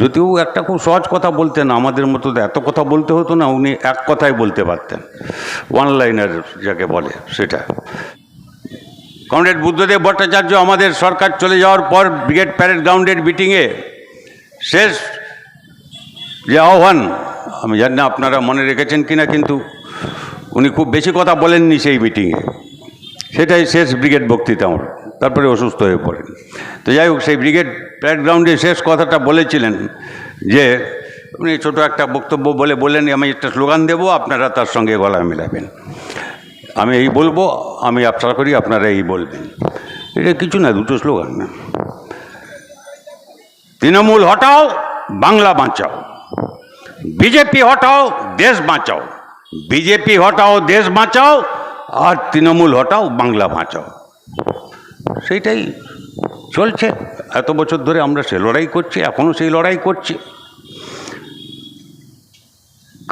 যদিও একটা খুব সহজ কথা বলতেন, আমাদের মতো এত কথা বলতে হতো না, উনি এক কথায় বলতে পারতেন। ওয়ান লাইনার যাকে বলে সেটা। কমরেড বুদ্ধদেব ভট্টাচার্য, আমাদের সরকার চলে যাওয়ার পর ব্রিগেড প্যারেড গ্রাউন্ডের মিটিংয়ে শেষ যে আহ্বান, আমি জানি না আপনারা মনে রেখেছেন কিনা, কিন্তু উনি খুব বেশি কথা বলেননি সেই মিটিংয়ে সেটাই শেষ ব্রিগেড বক্তৃতা আমার। তারপরে অসুস্থ হয়ে পড়েন। তো যাই হোক, সেই ব্রিগেড প্যারেড গ্রাউন্ডে শেষ কথাটা বলেছিলেন যে উনি ছোটো একটা বক্তব্য বলে বললেন, আমি একটা স্লোগান দেবো, আপনারা তার সঙ্গে গলা মেলাবেন। আমি এই বলব, আমি আশা করি আপনারা এই বলবেন। এটা কিছু না, দুটো স্লোগান। না তৃণমূল হটাও, বাংলা বাঁচাও। বিজেপি হটাও, দেশ বাঁচাও। বিজেপি হটাও, দেশ বাঁচাও, আর তৃণমূল হটাও, বাংলা বাঁচাও। সেইটাই চলছে। এত বছর ধরে আমরা সে লড়াই করছি এখনও সেই লড়াই করছি।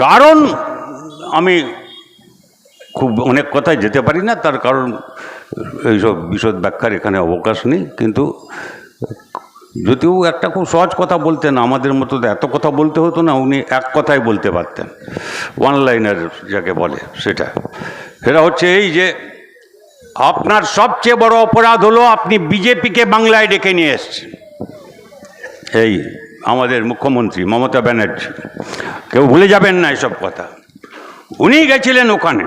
কারণ আমি খুব অনেক কথায় যেতে পারি না, তার কারণ এইসব বিশদ ব্যাখ্যার এখানে অবকাশ নেই, কিন্তু যদিও একটা খুব সহজ কথা বলতেন, আমাদের মতো এত কথা বলতে হতো না, উনি এক কথায় বলতে পারতেন। ওয়ান লাইনার যাকে বলে সেটা। সেটা হচ্ছে এই যে আপনার সবচেয়ে বড় অপরাধ হলো আপনি বিজেপিকে বাংলায় ডেকে নিয়ে এসছেন। এই আমাদের মুখ্যমন্ত্রী মমতা ব্যানার্জি, কেউ ভুলে যাবেন না এসব কথা। উনি গেছিলেন ওখানে,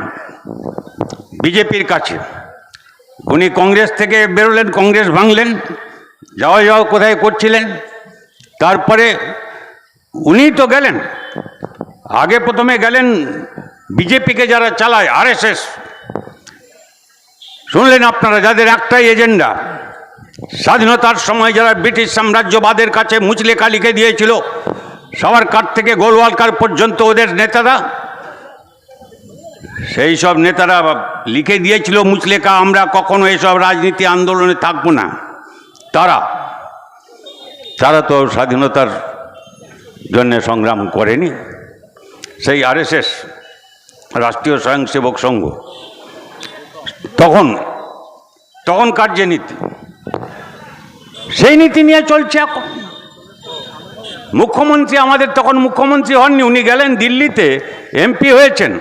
বিজেপির কাছে। উনি কংগ্রেস থেকে বেরোলেন, কংগ্রেস ভাঙলেন, যাওয়া যাওয়া কোথায় করছিলেন, তারপরে উনি তো গেলেন। আগে প্রথমে গেলেন বিজেপিকে যারা চালায়, আরএসএস। শুনলেন আপনারা যাদের একটাই এজেন্ডা? স্বাধীনতার সময় যারা ব্রিটিশ সাম্রাজ্যবাদের কাছে মুচলেখা লিখে দিয়েছিল, সবার কাঠ থেকে গোলওয়ালকার পর্যন্ত ওদের নেতারা? সেই সব নেতারা লিখে দিয়েছিল মুচলেখা, আমরা কখনো এসব রাজনীতি আন্দোলনে থাকব না। তারা? তারা তো স্বাধীনতার জন্য সংগ্রাম করেনি। সেই আরএসএস, রাষ্ট্রীয় স্বয়ংসেবক সংঘ। তখন তখনকার যে নীতি? সেই নীতি নিয়ে চলছে এখন। মুখ্যমন্ত্রী আমাদের তখন মুখ্যমন্ত্রী হননি, উনি গেলেন দিল্লিতে, এমপি হয়েছেন,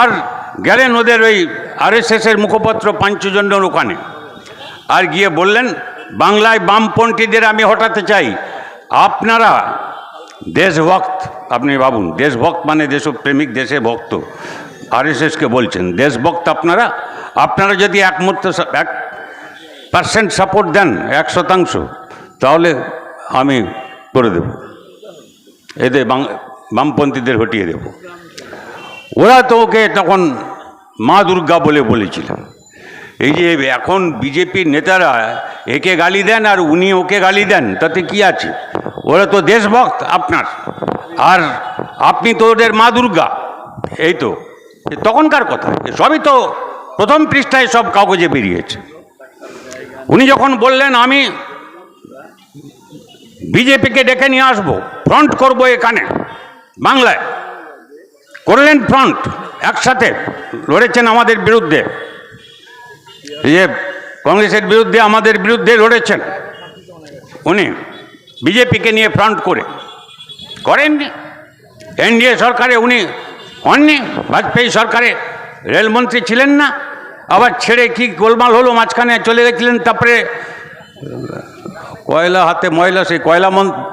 আর গেলেন ওদের ওই আরএসএসের মুখপত্র পাঞ্চজন্যর ওখানে। আর গিয়ে বললেন, বাংলায় বামপন্থীদের আমি হটাতে চাই। আপনারা, দেশভক্ত, আপনি ভাবুন, দেশভক্ত মানে দেশপ্রেমিক, দেশে ভক্ত। আরএসএসকে বলছেন, দেশভক্ত আপনারা আপনারা যদি এক মুহূর্ত এক পার্সেন্ট সাপোর্ট দেন, এক শতাংশ, তাহলে আমি করে দেব। বাং বামপন্থীদের হটিয়ে দেব। ওরা তো ওকে তখন মা দুর্গা বলে বলেছিল। এই যে এখন বিজেপির নেতারা একে গালি দেন আর উনি ওকে গালি দেন, তাতে কি আছে? ওরা তো দেশভক্ত আপনার। আর আপনি তো ওদের মা দুর্গা। এই তো। তখনকার কথা। সবই তো প্রথম পৃষ্ঠায় সব কাগজে বেরিয়েছে। উনি যখন বললেন, আমি বিজেপিকে ডেকে নিয়ে আসব, ফ্রন্ট করব এখানে, বাংলায়। করলেন ফ্রন্ট, একসাথে লড়েছেন আমাদের বিরুদ্ধে। এই যে কংগ্রেসের বিরুদ্ধে, আমাদের বিরুদ্ধে লড়েছেন উনি, বিজেপিকে নিয়ে ফ্রন্ট করে। করেননি। এনডিএ সরকারে উনি হননি, বাজপেয়ী সরকারে রেলমন্ত্রী ছিলেন না, আবার ছেড়ে কি গোলমাল হলো, মাঝখানে চলে গেছিলেন, তারপরে কয়লা হাতে ময়লা, সেই কয়লা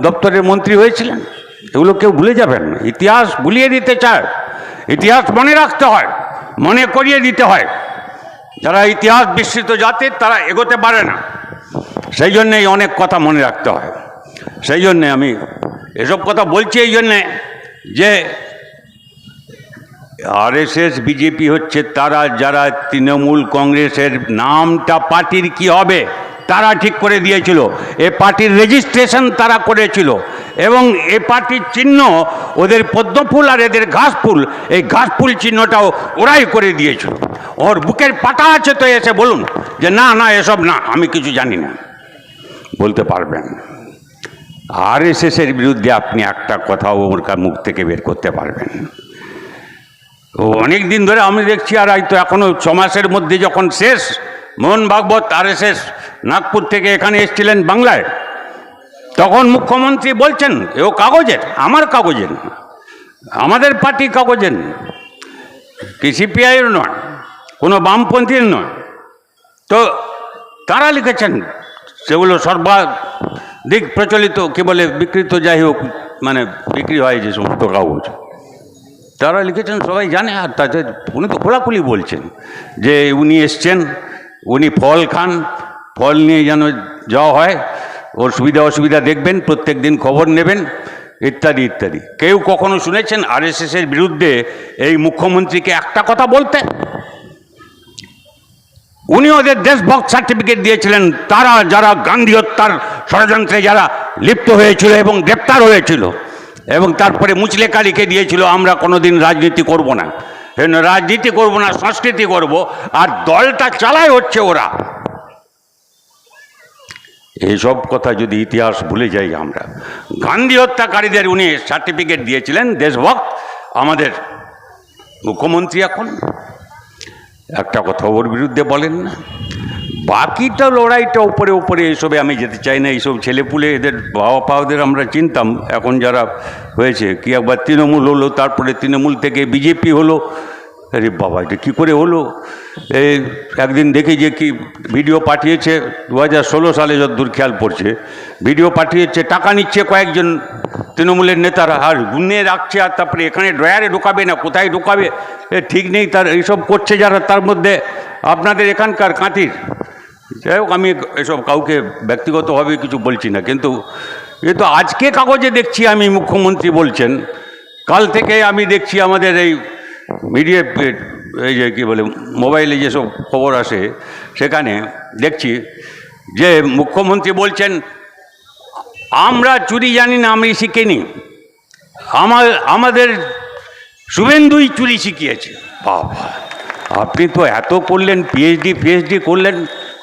দপ্তরের মন্ত্রী হয়েছিলেন। এগুলো কেউ ভুলে যাবেন না। ইতিহাস ভুলিয়ে দিতে চায়। ইতিহাস মনে রাখতে হয়, মনে করিয়ে দিতে হয়। যারা ইতিহাস বিস্মৃত জাতির তারা এগোতে পারে না। সেই জন্যেই অনেক কথা মনে রাখতে হয়। সেই জন্যে আমি এসব কথা বলছি, এই জন্যে যে আরএসএস, বিজেপি হচ্ছে তারা, যারা তৃণমূল কংগ্রেসের নামটা পার্টির কি হবে, তারা ঠিক করে দিয়েছিল। এ পার্টির রেজিস্ট্রেশন তারা করেছিল। এবং এ পার্টির চিহ্ন, ওদের পদ্মফুল আর এদের ঘাসফুল, এই ঘাসফুল চিহ্নটাও ওরাই করে দিয়েছিল। ওর বুকের পাটা আছে তো এসে বলুন, যে না না, এসব না, আমি কিছু জানি না। বলতে পারবেন। আর এস এর বিরুদ্ধে আপনি একটা কথাও ওর মুখ থেকে বের করতে পারবেন। ও, অনেক দিন ধরে আমি দেখছি আর হয়তো এখনও ছ মাসের মধ্যে যখন শেষ, মোহন ভাগবত আর এস নাগপুর থেকে এখানে এসেছিলেন বাংলায়, তখন মুখ্যমন্ত্রী বলছেন এও কাগজের, আমার কাগজের আমাদের পার্টি কাগজের না। কি সিপিআইয়ের নয়, কোনো বামপন্থীর নয় তো তারা লিখেছেন, সেগুলো সর্বাধিক প্রচলিত, কি বলে, বিকৃত যাই হোক মানে বিক্রি হয় যে সমস্ত কাগজ তারা লিখেছেন, সবাই জানে, আর তাদের উনি তো খোলাখুলি বলছেন যে উনি এসছেন, উনি ফল খান, ফল নিয়ে যেন যাওয়া হয়, ওর সুবিধা অসুবিধা দেখবেন, প্রত্যেক দিন খবর নেবেন, ইত্যাদি ইত্যাদি। কেউ কখনো শুনেছেন আর আরএসএসের বিরুদ্ধে এই মুখ্যমন্ত্রীকে একটা কথা বলতে? উনি ওদের দেশভক্ত সার্টিফিকেট দিয়েছিলেন, তারা যারা গান্ধী হত্যার ষড়যন্ত্রে যারা লিপ্ত হয়েছিল এবং গ্রেপ্তার হয়েছিল এবং তারপরে মুচলেকা লিখে দিয়েছিল, আমরা কোনোদিন রাজনীতি করব না। রাজনীতি করব না, সংস্কৃতি করব, আর দলটা চালায় হচ্ছে ওরা। এইসব কথা যদি ইতিহাস ভুলে যাই আমরা। গান্ধী হত্যাকারীদের উনি সার্টিফিকেট দিয়েছিলেন, দেশভক্ত, আমাদের মুখ্যমন্ত্রী এখন। একটা কথা ওর বিরুদ্ধে বলেন না। বাকিটা লড়াইটা উপরে উপরে এইসবে আমি যেতে চাই না, এইসব ছেলেপুলে এদের বাবা পাওয়াদের আমরা চিনতাম, এখন যারা হয়েছে। কি একবার তৃণমূল হলো, তারপরে তৃণমূল থেকে বিজেপি হলো, আরে বাবা, এটা কী করে হলো? এই একদিন দেখি যে কি ভিডিও পাঠিয়েছে দু হাজার ষোলো সালে যতদূর খেয়াল পড়ছে, ভিডিও পাঠিয়েছে, টাকা নিচ্ছে কয়েকজন তৃণমূলের নেতারা, আর গুনে রাখছে, আর তারপরে এখানে ড্রয়ারে ঢোকাবে না, কোথায় ঢোকাবে? ঠিক নেই, তার এইসব করছে যারা, তার মধ্যে আপনাদের এখানকার কাঁতির। যাই হোক আমি এসব কাউকে ব্যক্তিগতভাবে কিছু বলছি না, কিন্তু এ তো আজকে কাগজে দেখছি আমি মুখ্যমন্ত্রী বলছেন। কাল থেকে আমি দেখছি আমাদের এই মিডিয়া এই যে কী বলে, মোবাইলে যেসব খবর আসে, সেখানে দেখছি যে মুখ্যমন্ত্রী বলছেন, আমরা চুরি জানি না, আমি শিখিনি। আমার, আমাদের শুভেন্দুই চুরি শিখিয়েছে। বাবা, আপনি তো এত করলেন পিএইচডি পিএইচডি করলেন।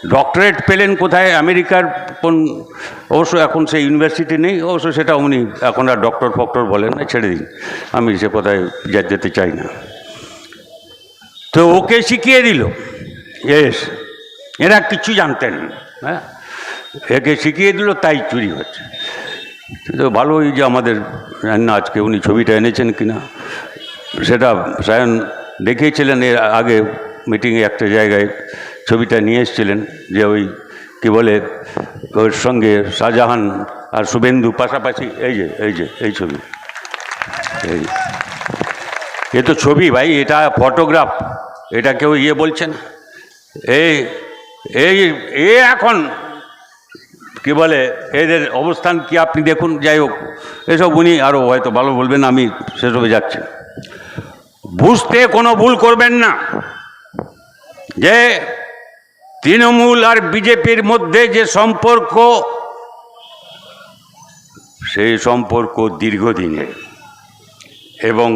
ডক্টরেট পেলেন কোথায়? আমেরিকার কোন অবশ্য এখন সেই ইউনিভার্সিটি নেই, অবশ্য সেটা উনি এখন আর ডক্টর ফক্টর বলেন না, ছেড়ে দিন। আমি সে কোথায় যেতে চাই না। তো ওকে শিখিয়ে দিল। এস এরা কিছু জানতেন হ্যাঁ? একে শিখিয়ে দিল, তাই চুরি হচ্ছে। তো ভালোই যে আমাদের না আজকে উনি ছবিটা এনেছেন কিনা, সেটা সায়ন দেখিয়েছিলেন এর আগে মিটিংয়ে একটা জায়গায়। ছবিটা নিয়ে এসেছিলেন যে ওই কি বলে, ওর সঙ্গে শাহজাহান আর শুভেন্দু পাশাপাশি, এই যে এই যে, এই ছবি। এই। এ তো ছবি ভাই, এটা ফটোগ্রাফ, এটা কেউ ইয়ে বলছেন? এই এই, এ এখন কি বলে, এদের অবস্থান কি আপনি দেখুন, যাই হোক, এসব উনি আরও হয়তো ভালো বলবেন, আমি সেসবে যাচ্ছি। বুঝতে কোনো ভুল করবেন না। যে তৃণমূল আর বিজেপির মধ্যে যে সম্পর্ক, সেই সম্পর্ক দীর্ঘদিনের এবং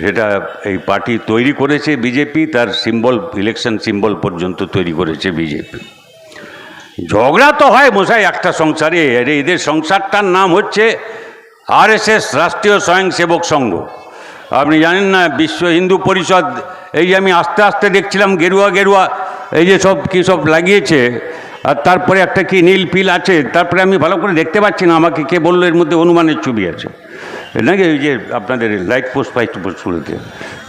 সেটা এই পার্টি তৈরি করেছে বিজেপি, তার সিম্বল ইলেকশন সিম্বল পর্যন্ত তৈরি করেছে বিজেপি। ঝগড়া তো হয় মশাই একটা সংসারে, আরে এদের সংসারটার নাম হচ্ছে আরএসএস, রাষ্ট্রীয় স্বয়ংসেবক সংঘ। আপনি জানেন না, বিশ্ব হিন্দু পরিষদ, এই আমি আস্তে আস্তে দেখছিলাম গেরুয়া গেরুয়া এই যে সব কী সব লাগিয়েছে, আর তারপরে একটা কি নীল পিল আছে, তারপরে আমি ভালো করে দেখতে পাচ্ছি না, আমাকে কে বলল এর মধ্যে অনুমানের ছবি আছে। নাকি ওই যে আপনাদের লাইট পোস্ট ফাইট পোস্টগুলোতে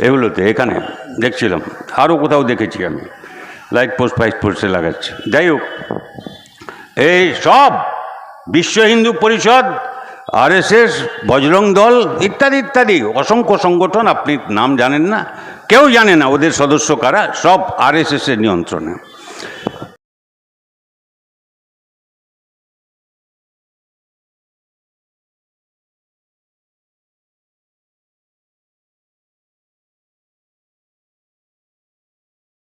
এগুলোতে, এখানে, দেখছিলাম আরও কোথাও দেখেছি আমি, লাইট পোস্ট ফাইট পোস্টে লাগাচ্ছে। যাই হোক, এই সব বিশ্ব হিন্দু পরিষদ আরএসএস বজরং দল, ইত্যাদি ইত্যাদি, অসংখ্য সংগঠন, আপনি নাম জানেন না কেউ জানে না ওদের সদস্য কারা সব আরএসএসের নিয়ন্ত্রণে।